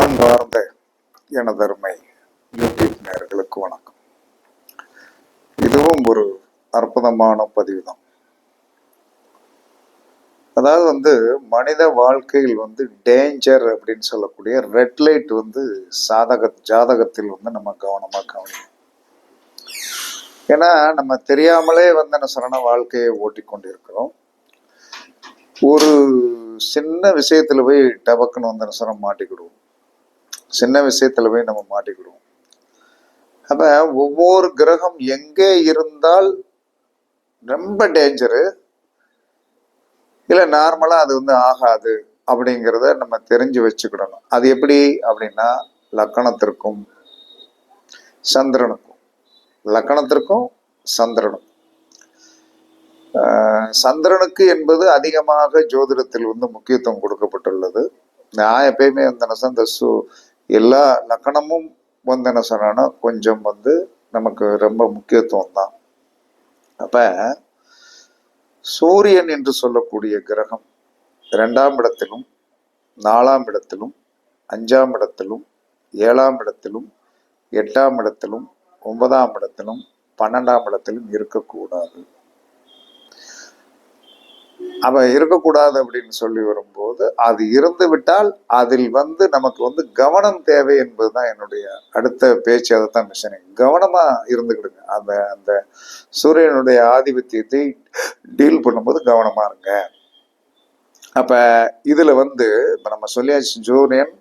அன்பார்ந்த எனதருமை யூடியூப் நேர்களுக்கு வணக்கம். இதுவும் ஒரு அற்புதமான பதிவு தான் அதாவது வந்து மனித வாழ்க்கையில் வந்து டேஞ்சர் அப்படின்னு சொல்லக்கூடிய ரெட் லைட் வந்து சாதக ஜாதகத்தில் வந்து நம்ம கவனமாக கவனிக்கணும். ஏன்னா நம்ம தெரியாமலே வந்து என்ன சொன்னா வாழ்க்கையை ஓட்டிக்கொண்டிருக்கிறோம் ஒரு சின்ன விஷயத்தில் போய் டபக்குன்னு வந்து என்ன சொன்னா மாட்டிக்கிடுவோம். சின்ன விஷயத்துல போய் நம்ம மாட்டிக்கிடுவோம். அப்ப ஒவ்வொரு கிரகம் எங்கே இருந்தால் ரொம்ப டேஞ்சரு. இல்லை நார்மலாக அது வந்து ஆகாது அப்படிங்கிறத நம்ம தெரிஞ்சு வச்சுக்கிடணும். அது எப்படி அப்படின்னா லக்கணத்திற்கும் சந்திரனுக்கும். லக்கணத்திற்கும் சந்திரனும். ஆஹ் சந்திரனுக்கு என்பது அதிகமாக ஜோதிடத்தில் வந்து முக்கியத்துவம் கொடுக்கப்பட்டுள்ளது. நான் எப்பயுமே வந்து இந்த சு எல்லா லக்கணமும் வந்து என்ன சொன்னோன்னா கொஞ்சம் வந்து நமக்கு ரொம்ப முக்கியத்துவம் தான். அப்ப சூரியன் என்று சொல்லக்கூடிய கிரகம் இரண்டாம் இடத்திலும் நாலாம் இடத்திலும் அஞ்சாம் இடத்திலும் ஏழாம் இடத்திலும் எட்டாம் இடத்திலும் ஒன்பதாம் இடத்திலும் பன்னெண்டாம் இடத்திலும் இருக்கக்கூடாது. அவன் இருக்கக்கூடாது அப்படின்னு சொல்லி வரும்போது அது இருந்து விட்டால் அதில் வந்து நமக்கு வந்து கவனம் தேவை என்பதுதான் என்னுடைய அடுத்த பேச்சு. அதை தான் மிஷனிங் கவனமா இருந்துக்கிடுங்க. அந்த அந்த சூரியனுடைய ஆதிபத்தியத்தை டீல் பண்ணும்போது கவனமா இருங்க. அப்ப இதுல வந்து இப்ப நம்ம சொல்லியாச்சு ஜூனியன்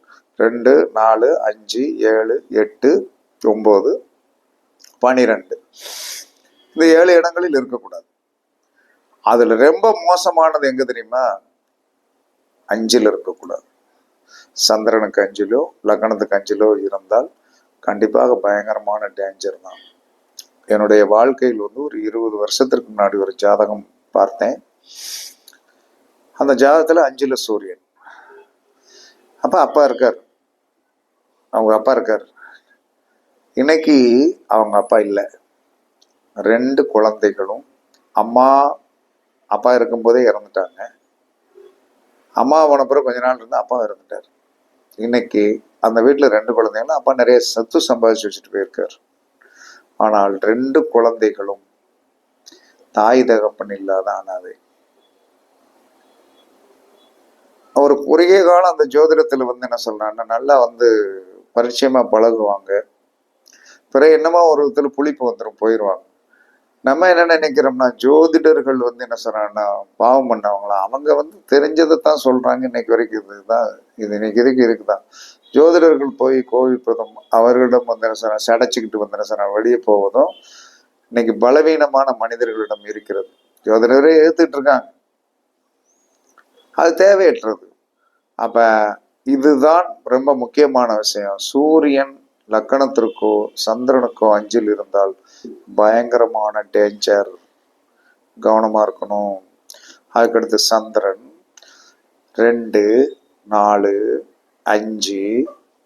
ரெண்டு நாலு அஞ்சு ஏழு எட்டு ஒம்பது பனிரெண்டு. இந்த ஏழு இடங்களில் இருக்கக்கூடாது. அதுல ரொம்ப மோசமானது எங்க தெரியுமா? அஞ்சில் இருக்கக்கூடாது. சந்திரனுக்கு அஞ்சிலோ லக்னத்துக்கு அஞ்சிலோ இருந்தால் கண்டிப்பாக பயங்கரமான டேஞ்சர் தான். என்னுடைய வாழ்க்கையில் வந்து ஒரு இருபது வருஷத்திற்கு முன்னாடி ஒரு ஜாதகம் பார்த்தேன். அந்த ஜாதகத்தில் அஞ்சில் சூரியன். அப்போ அப்பா இருக்கார். அவங்க அப்பா இருக்கார். இன்னைக்கு அவங்க அப்பா இல்லை. ரெண்டு குழந்தைகளும் அம்மா அப்பா இருக்கும்போதே இறந்துட்டாங்க. அம்மா போனப்புறம் பிறகு கொஞ்ச நாள் இருந்து அப்பா இறந்துட்டார். இன்னைக்கு அந்த வீட்டில் ரெண்டு குழந்தைகளும் அப்பா நிறைய சத்து சம்பாதிச்சு வச்சுட்டு போயிருக்கார். ஆனால் ரெண்டு குழந்தைகளும் தாய் தகப்பன் இல்லாத அனாதை ஒரு குறுகிய காலம் அந்த ஜோதிடத்தில் வந்து என்ன சொல்றாங்கன்னா நல்லா வந்து பரிச்சயமா பழகுவாங்க. பிறகு என்னமோ ஒரு விதத்தில் புளிப்பு வந்துடும் போயிடுவாங்க நம்ம என்ன நினைக்கிறோம்னா ஜோதிடர்கள் வந்து என்ன சொல்றாங்கன்னா பாவம் பண்ணவங்களாம் அவங்க வந்து தெரிஞ்சதை தான் சொல்றாங்க. இன்னைக்கு வரைக்கும் இதுதான் இது இன்னைக்கு வரைக்கும் இருக்குதான். ஜோதிடர்கள் போய் கோவிப்பதும் அவர்களிடம் வந்து என்ன சொன்னா சடைச்சிக்கிட்டு வந்து என்ன சொன்னா வெளியே போவதும் இன்னைக்கு பலவீனமான மனிதர்களிடம் இருக்கிறது. ஜோதிடரே ஏத்துட்டு இருக்காங்க. அது தேவையற்றது. அப்ப இதுதான் ரொம்ப முக்கியமான விஷயம். சூரியன் லக்கணத்திற்கோ சந்திரனுக்கோ அஞ்சில் இருந்தால் பயங்கரமான டேஞ்சர் கவனமா இருக்கணும். அதுக்கடுத்து சந்திரன். ரெண்டு நாலு அஞ்சு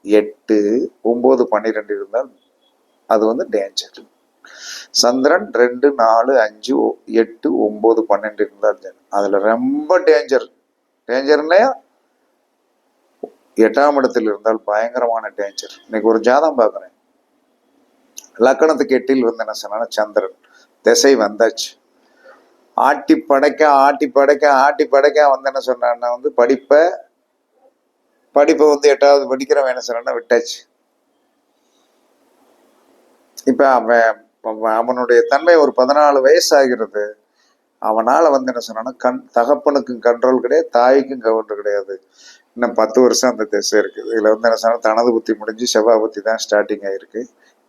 எட்டு ஒம்பது பன்னிரெண்டு இருந்தால் அது வந்து டேஞ்சர் சந்திரன் ரெண்டு நாலு அஞ்சு எட்டு ஒன்பது பன்னெண்டு இருந்தால் அதில் அதுல ரொம்ப டேஞ்சர் டேஞ்சர்னா எட்டாம் இடத்தில் இருந்தால் பயங்கரமான டேஞ்சர் இன்னைக்கு ஒரு ஜாதம் பார்க்குறேன். லக்கணத்துக்கு எட்டில் வந்து என்ன சொன்னா சந்திரன் திசை வந்தாச்சு. ஆட்டி படைக்க ஆட்டி படைக்க ஆட்டி படைக்க வந்து என்ன சொன்னான்னா வந்து படிப்பை படிப்பை வந்து எட்டாவது படிக்கிறவன் என்ன சொன்னா விட்டாச்சு. இப்ப அவன் அவன் அவனுடைய தன்மை ஒரு பதினாலு வயசு ஆகிறது. அவனால வந்து என்ன சொன்னான்னா கண் தகப்பனுக்கும் கண்ட்ரோல் கிடையாது தாய்க்கும் கவுண்டர் கிடையாது. இன்னும் பத்து வருஷம் அந்த திசை இருக்குது. இதுல வந்து என்ன சொன்னா தனது புத்தி முடிஞ்சு செவ்வாய் புத்தி தான் ஸ்டார்டிங் ஆயிருக்கு.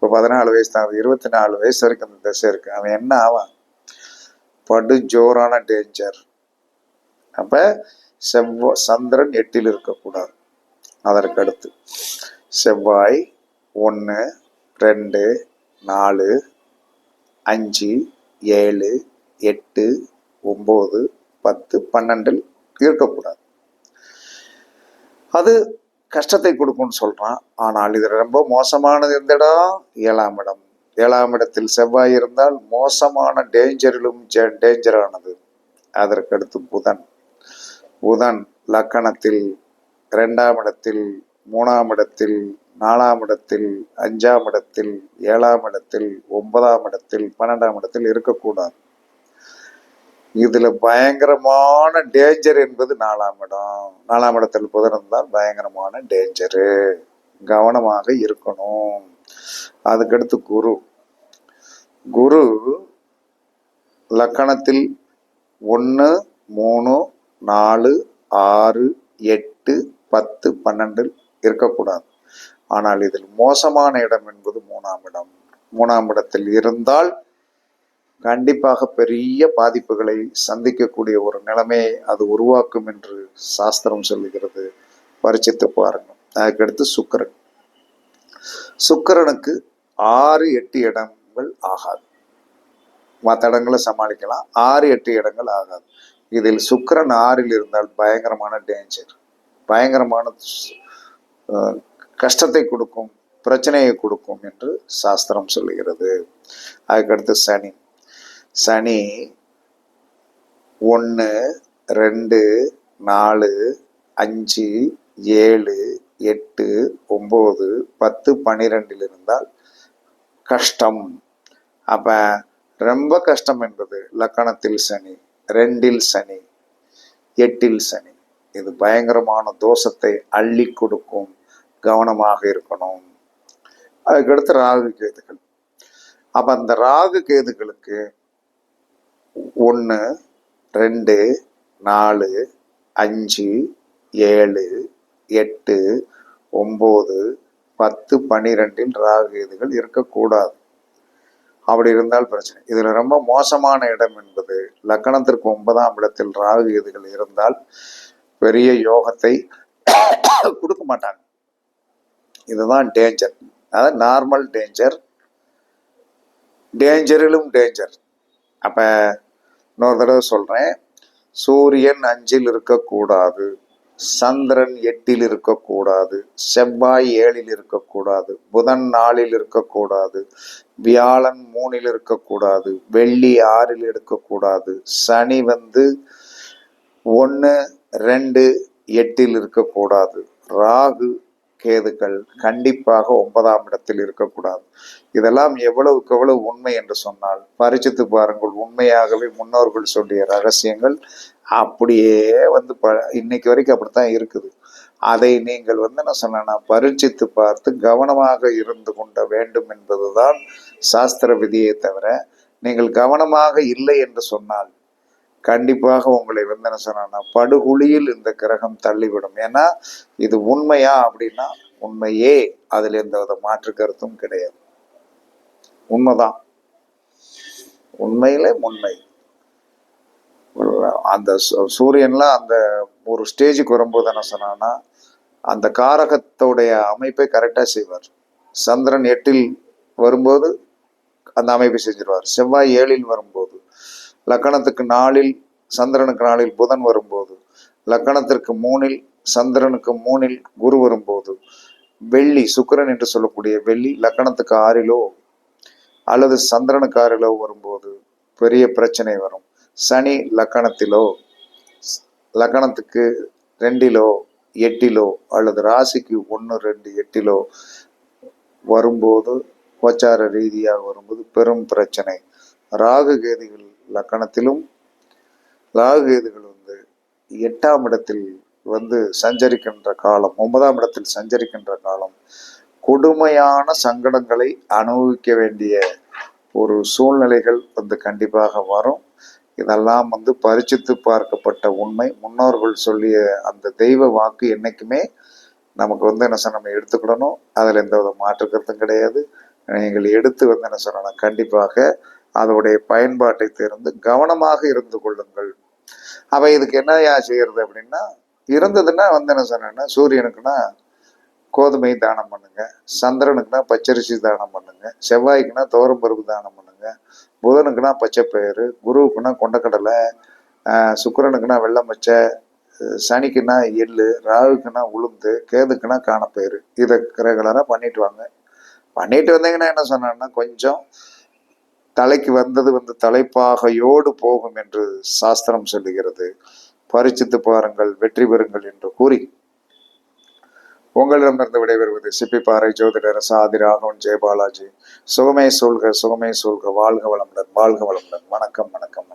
இப்போ பதினாலு வயசு தான் இருபத்தி நாலு வயசு வரைக்கும் அந்த திசை இருக்கு. அவன் என்ன ஆவான்? படு ஜோரான டேஞ்சர் அப்ப செவ்வா சந்திரன் எட்டில் இருக்கக்கூடாது. அதற்கு அடுத்து செவ்வாய் ஒன்று ரெண்டு நாலு அஞ்சு ஏழு எட்டு ஒம்பது பத்து பன்னெண்டில் இருக்கக்கூடாது. அது கஷ்டத்தை கொடுக்கும்னு சொல்றான். ஆனால் இது ரொம்ப மோசமானது எந்த இடம் ஏழாம் இடம். ஏழாம் இடத்தில் செவ்வாய் இருந்தால் மோசமான டேஞ்சரிலும் டேஞ்சரானது. அதற்கடுத்து புதன். புதன் லக்கணத்தில் ரெண்டாம் இடத்தில் மூணாம் இடத்தில் நாலாம் இடத்தில் அஞ்சாம் இடத்தில் ஏழாம் இடத்தில் ஒன்பதாம் இடத்தில் பன்னெண்டாம் இடத்தில் இருக்கக்கூடாது. இதுல பயங்கரமான டேஞ்சர் என்பது நாலாம் இடம். நாலாம் இடத்தில் புதன் இருந்தால் பயங்கரமான டேஞ்சரு கவனமாக இருக்கணும். அதுக்கடுத்து குரு. குரு லக்கணத்தில் ஒன்று மூணு நாலு ஆறு எட்டு பத்து பன்னெண்டில் இருக்கக்கூடாது. ஆனால் இதில் மோசமான இடம் என்பது மூணாம் இடம். மூணாம் இடத்தில் இருந்தால் கண்டிப்பாக பெரிய பாதிப்புகளை சந்திக்கக்கூடிய ஒரு நிலைமையை அது உருவாக்கும் என்று சாஸ்திரம் சொல்லுகிறது. பரிச்சித்து பாருங்கள். அதுக்கடுத்து சுக்கிரன். சுக்கிரனுக்கு ஆறு எட்டு இடங்கள் ஆகாது. மற்ற இடங்களை சமாளிக்கலாம். ஆறு எட்டு இடங்கள் ஆகாது. இதில் சுக்கிரன் ஆறில் இருந்தால் பயங்கரமான டேஞ்சர் பயங்கரமான கஷ்டத்தை கொடுக்கும் பிரச்சனையை கொடுக்கும் என்று சாஸ்திரம் சொல்லுகிறது. அதுக்கடுத்து சனி. சனி ஒன்று ரெண்டு நாலு அஞ்சு ஏழு எட்டு ஒம்பது பத்து பன்னிரெண்டில் இருந்தால் கஷ்டம். அப்போ ரொம்ப கஷ்டம் என்பது லக்கணத்தில் சனி ரெண்டில் சனி எட்டில் சனி. இது பயங்கரமான தோஷத்தை அள்ளி கொடுக்கும் கவனமாக இருக்கணும். அதுக்கடுத்து ராகு கேதுகள் அப்போ அந்த ராகு கேதுகளுக்கு ஒன்று ரெண்டு நாலு அஞ்சு ஏழு எட்டு ஒம்பது பத்து பன்னிரெண்டில் ராகுகேதுகள் இருக்கக்கூடாது. அப்படி இருந்தால் பிரச்சனை. இதில் ரொம்ப மோசமான இடம் என்பது லக்கணத்திற்கு ஒன்பதாம் இடத்தில் ராகுகேதுகள் இருந்தால் பெரிய யோகத்தை கொடுக்க மாட்டாங்க. இதுதான் டேஞ்சர் அதாவது நார்மல் டேஞ்சர் டேஞ்சரிலும் டேஞ்சர் அப்போ இன்னொரு தடவை சொல்றேன். சூரியன் அஞ்சில் இருக்கக்கூடாது. சந்திரன் எட்டில் இருக்கக்கூடாது. செவ்வாய் ஏழில் இருக்கக்கூடாது. புதன் நாளில் இருக்கக்கூடாது. வியாழன் மூணில் இருக்கக்கூடாது. வெள்ளி ஆறில் இருக்கக்கூடாது சனி வந்து ஒன்று ரெண்டு எட்டில் இருக்கக்கூடாது. ராகு கேதுகள் கண்டிப்பாக ஒன்பதாம் இடத்தில் இருக்கக்கூடாது. இதெல்லாம் எவ்வளவுக்கு எவ்வளவு உண்மை என்று சொன்னால் பரிச்சித்து பாருங்கள் உண்மையாகவே முன்னோர்கள் சொல்லிய ரகசியங்கள் அப்படியே வந்து ப இன்னைக்கு வரைக்கும் அப்படித்தான் இருக்குது. அதை நீங்கள் வந்து என்ன சொன்னா பரீட்சித்து பார்த்து கவனமாக இருந்து கொண்ட வேண்டும் என்பதுதான் சாஸ்திர விதியை தவிர நீங்கள் கவனமாக இல்லை என்று சொன்னால் கண்டிப்பாக உங்களை வந்து என்ன சொன்னா படுகுழியில் இந்த கிரகம் தள்ளிவிடும். ஏன்னா இது உண்மையா அப்படின்னா உண்மையே அதில் எந்த வித மாற்று கருத்தும் கிடையாது. உண்மைதான். உண்மையிலே உண்மை. அந்த சூரியன்லாம் அந்த ஒரு ஸ்டேஜுக்கு வரும்போது என்ன சொன்னான்னா அந்த காரகத்தோடைய அமைப்பை கரெக்டாக செய்வார். சந்திரன் எட்டில் வரும்போது அந்த அமைப்பை செஞ்சிருவார். செவ்வாய் ஏழில் வரும்போது. லக்கணத்துக்கு நாளில் சந்திரனுக்கு நாளில் புதன் வரும்போது லக்கணத்திற்கு மூணில் சந்திரனுக்கு மூணில் குரு வரும்போது வெள்ளி சுக்கரன் என்று சொல்லக்கூடிய வெள்ளி லக்கணத்துக்கு ஆறிலோ அல்லது சந்திரனுக்கு ஆறிலோ வரும்போது பெரிய பிரச்சனை வரும். சனி லக்கணத்திலோ லக்கணத்துக்கு ரெண்டிலோ எட்டிலோ அல்லது ராசிக்கு ஒன்று ரெண்டு எட்டிலோ வரும்போது கோச்சார ரீதியாக வரும்போது பெரும் பிரச்சனை. ராகு கேதிகள் லக்கணத்திலும் ராகு கேதுகள் வந்து எட்டாம் இடத்தில் வந்து சஞ்சரிக்கின்ற காலம் ஒன்பதாம் இடத்தில் சஞ்சரிக்கின்ற காலம் கொடுமையான சங்கடங்களை அனுபவிக்க வேண்டிய ஒரு சூழ்நிலைகள் வந்து கண்டிப்பாக வரும். இதெல்லாம் வந்து பரிச்சித்து பார்க்கப்பட்ட உண்மை. முன்னோர்கள் சொல்லிய அந்த தெய்வ வாக்கு என்றைக்குமே நமக்கு வந்து என்ன சொன்ன நம்ம எடுத்துக்கிடணும். அதில் எந்த வித மாற்று கருத்தும் கிடையாது. நீங்கள் எடுத்து வந்து என்ன சொல்லணும்? கண்டிப்பாக அதோடைய பயன்பாட்டை தெரிந்து கவனமாக இருந்து கொள்ளுங்கள். அவ இதுக்கு என்னையா செய்யறது அப்படின்னா இருந்ததுன்னா வந்து என்ன சொன்னேன்னா சூரியனுக்குன்னா கோதுமை தானம் பண்ணுங்க சந்திரனுக்குன்னா பச்சரிசி தானம் பண்ணுங்க செவ்வாய்க்குன்னா துவரம்பருப்பு தானம் பண்ணுங்க புதனுக்குன்னா பச்சைப்பயிறு குருவுக்குன்னா கொண்டக்கடலை ஆஹ் சுக்கிரனுக்குன்னா சனிக்குன்னா எள்ளு ராகுக்குன்னா உளுந்து கேதுக்குன்னா காணப்பயிறு. இதை ரெகுலராக பண்ணிட்டு வாங்க. பண்ணிட்டு வந்தீங்கன்னா என்ன சொன்னேன்னா கொஞ்சம் தலைக்கு வந்தது வந்து தலைப்பாகையோடு போகும் என்று சாஸ்திரம் சொல்லுகிறது. பரிச்சித்து பாருங்கள் வெற்றி பெறுங்கள் என்று கூறி. உங்களிடமிருந்து விடைபெறுவது சிப்பிப்பாறை ஜோதிடர் சாதி ராகவன் ஜெயபாலாஜி சுகமே சொல்க சுகமே சொல்க வாழ்க வளமுடன் வாழ்க வளமுடன். வணக்கம் வணக்கம்.